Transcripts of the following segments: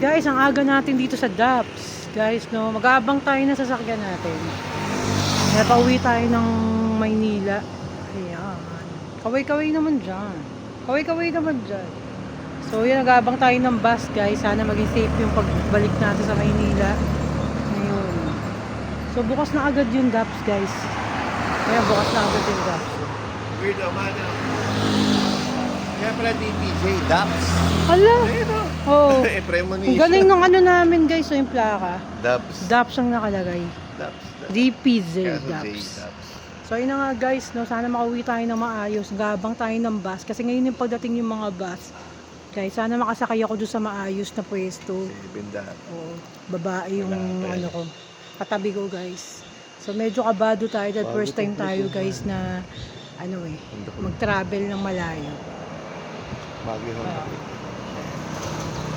guys, ang aga natin dito sa DAPS. Guys, no, mag-aabang tayo ng sasakyan natin. Kaya pauwi tayo ng Maynila. Ayan. Kaway-kaway naman dyan. Kaway-kaway naman dyan. So, yan, nag-aabang tayo ng bus, guys. Sana maging safe yung pagbalik natin sa Maynila. Ngayon. So, bukas na agad yung DAPS, guys. Kaya bukas na agad yung DAPS. Weird naman. Kaya pala DPJ, Daps. Hala! Ayun Oh. Eh, Ang premonition. galing ng ano namin, guys. So, yung plaka. Daps. DAPS ang nakalagay. Daps. DPZ DAPS. Daps. So ayun na nga guys, no, sana makauwi tayo ng maayos. Gabang tayo ng bus kasi ngayon yung pagdating yung mga bus. Guys, sana makasakay ako doon sa maayos na pwesto. Seven Daps. O babae yung Wala eh. ano ko. Katabi ko guys. So medyo kabado tayo dahil first time tayo guys na ano eh, mag-travel ng malayo. Bagay ho.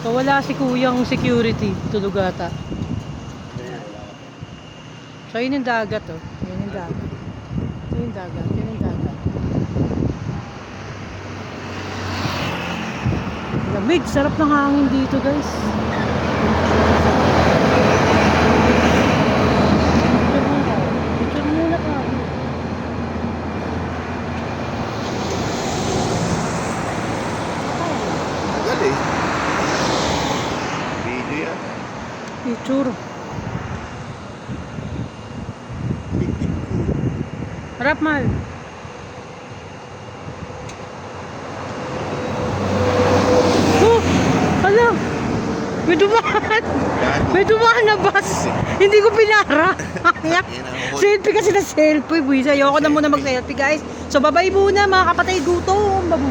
So wala si kuyang security, tulog ata. So yun yung dagat oh. Yun yung dagat. Yun yung dagat. Yun yung dagat. Lamig. Sarap ng hangin dito guys. Picture muna. Picture muna tayo. Tagal eh. Video yan. Picture. Harap mal. Oh! Hala! May dumaan! May dumaan na bus! Hindi ko pinara! selfie kasi na selfie, buwis. Ayoko na muna mag-selfie, guys. So, babay muna, mga kapatid. Gutom! Babu!